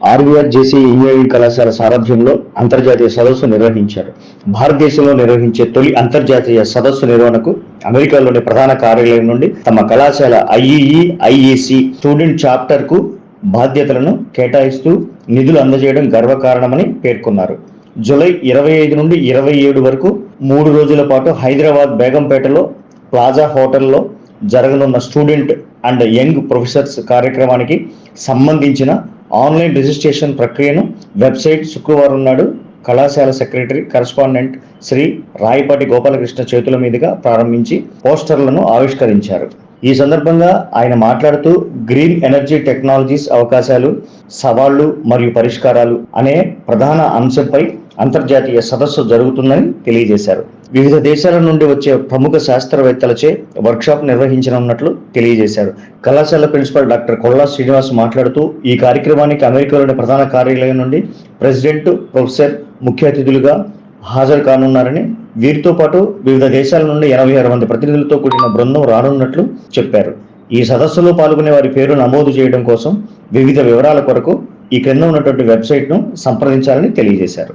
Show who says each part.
Speaker 1: RVR జేసీ engineering కళాశాల సారథ్యంలో అంతర్జాతీయ సదస్సు నిర్వహించారు. భారతదేశంలో నిర్వహించే తొలి అంతర్జాతీయ సదస్సు నిర్వహణకు అమెరికాలోని ప్రధాన కార్యాలయం నుండి తమ కళాశాల ఐఈఈ ఐఈసి స్టూడెంట్ చాప్టర్కు బాధ్యతలను కేటాయిస్తూ నిధులు అందజేయడం గర్వకారణమని పేర్కొన్నారు. జూలై ఇరవై ఐదు నుండి ఇరవై ఏడు వరకు మూడు రోజుల పాటు హైదరాబాద్ బేగంపేటలో ప్లాజా హోటల్లో జరగనున్న స్టూడెంట్ అండ్ యంగ్ ప్రొఫెసర్స్ కార్యక్రమానికి సంబంధించిన ఆన్లైన్ రిజిస్ట్రేషన్ ప్రక్రియను వెబ్సైట్ శుక్రవారం నాడు కళాశాల సెక్రటరీ కరస్పాండెంట్ శ్రీ రాయపాటి గోపాలకృష్ణ చేతుల మీదుగా ప్రారంభించి పోస్టర్లను ఆవిష్కరించారు. ఈ సందర్భంగా ఆయన మాట్లాడుతూ గ్రీన్ ఎనర్జీ టెక్నాలజీస్ అవకాశాలు సవాళ్ళు మరియు పరిష్కారాలు అనే ప్రధాన అంశంపై అంతర్జాతీయ సదస్సు జరుగుతుందని తెలియజేశారు. వివిధ దేశాల నుండి వచ్చే ప్రముఖ శాస్త్రవేత్తలచే వర్క్షాప్ నిర్వహించనున్నట్లు తెలియజేశారు. కళాశాల ప్రిన్సిపల్ డాక్టర్ కొల్లా శ్రీనివాస్ మాట్లాడుతూ ఈ కార్యక్రమానికి అమెరికాలోని ప్రధాన కార్యాలయం నుండి ప్రెసిడెంట్ ప్రొఫెసర్ ముఖ్య అతిథులుగా హాజరు కానున్నారని వీరితో పాటు వివిధ దేశాల నుండి ఎనభై ఆరు మంది ప్రతినిధులతో కూడిన బృందం రానున్నట్లు చెప్పారు. ఈ సదస్సులో పాల్గొనే వారి పేరు నమోదు చేయడం కోసం వివిధ వివరాల కొరకు ఈ క్రింద ఉన్నటువంటి వెబ్సైట్ను సంప్రదించాలని తెలియజేశారు.